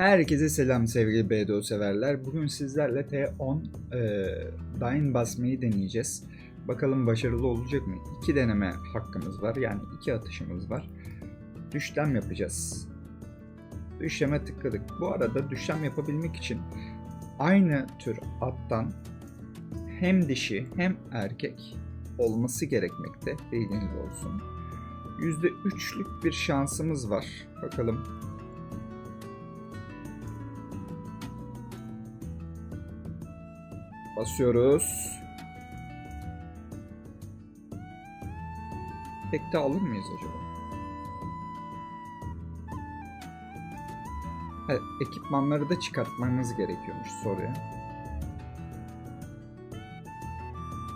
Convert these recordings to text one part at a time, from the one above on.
Herkese selam sevgili BDO severler. Bugün sizlerle T10 e, Dyne basmayı deneyeceğiz. Bakalım başarılı olacak mı? İki deneme hakkımız var. Yani iki atışımız var. Düşlem yapacağız. Düşleme tıkladık. Bu arada düşlem yapabilmek için aynı tür attan hem dişi hem erkek olması gerekmekte. Bilginiz olsun. %3'lük bir şansımız var. Bakalım Basıyoruz. Tekte alır mıyız acaba? Ha, ekipmanları da çıkartmamız gerekiyormuş soruya.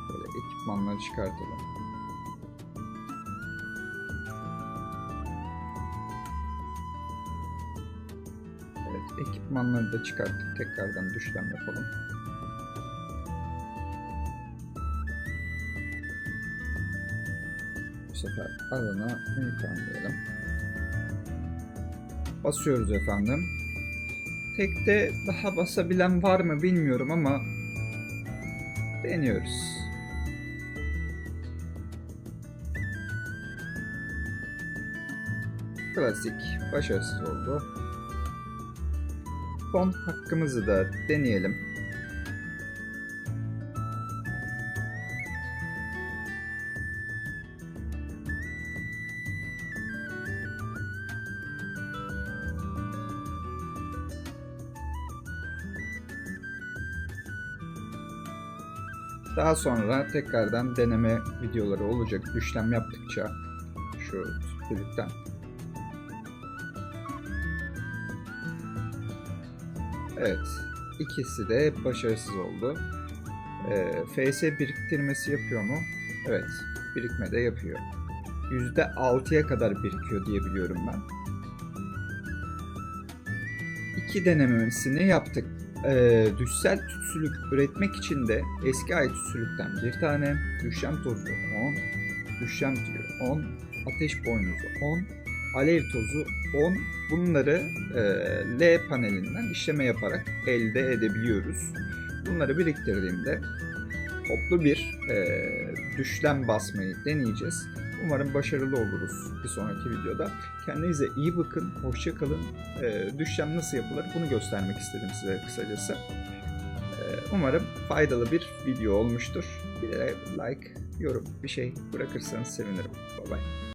Böyle ekipmanları çıkartalım. Evet, ekipmanları da çıkarttık. Tekrardan düşlem yapalım. Sefer alana imkan diyelim. Basıyoruz efendim. Tekte daha basabilen var mı bilmiyorum ama deniyoruz. Klasik başarısız oldu. Son hakkımızı da deneyelim. Daha sonra tekrardan deneme videoları olacak. Düşlem yaptıkça şu tüpürükten. Evet. ikisi de başarısız oldu. Ee, FS biriktirmesi yapıyor mu? Evet. Birikme de yapıyor. %6'ya kadar birikiyor diye biliyorum ben. İki denemesini yaptık e, düşsel tütsülük üretmek için de eski ay tütsülükten bir tane, düşen tozu 10, düşen diyor 10, ateş boynuzu 10, alev tozu 10. Bunları e, L panelinden işleme yaparak elde edebiliyoruz. Bunları biriktirdiğimde toplu bir e, düşlem basmayı deneyeceğiz. Umarım başarılı oluruz bir sonraki videoda. Kendinize iyi bakın, hoşça kalın. E, düşlem nasıl yapılır bunu göstermek istedim size kısacası. E, umarım faydalı bir video olmuştur. Bir de like, yorum bir şey bırakırsanız sevinirim. Bye bye.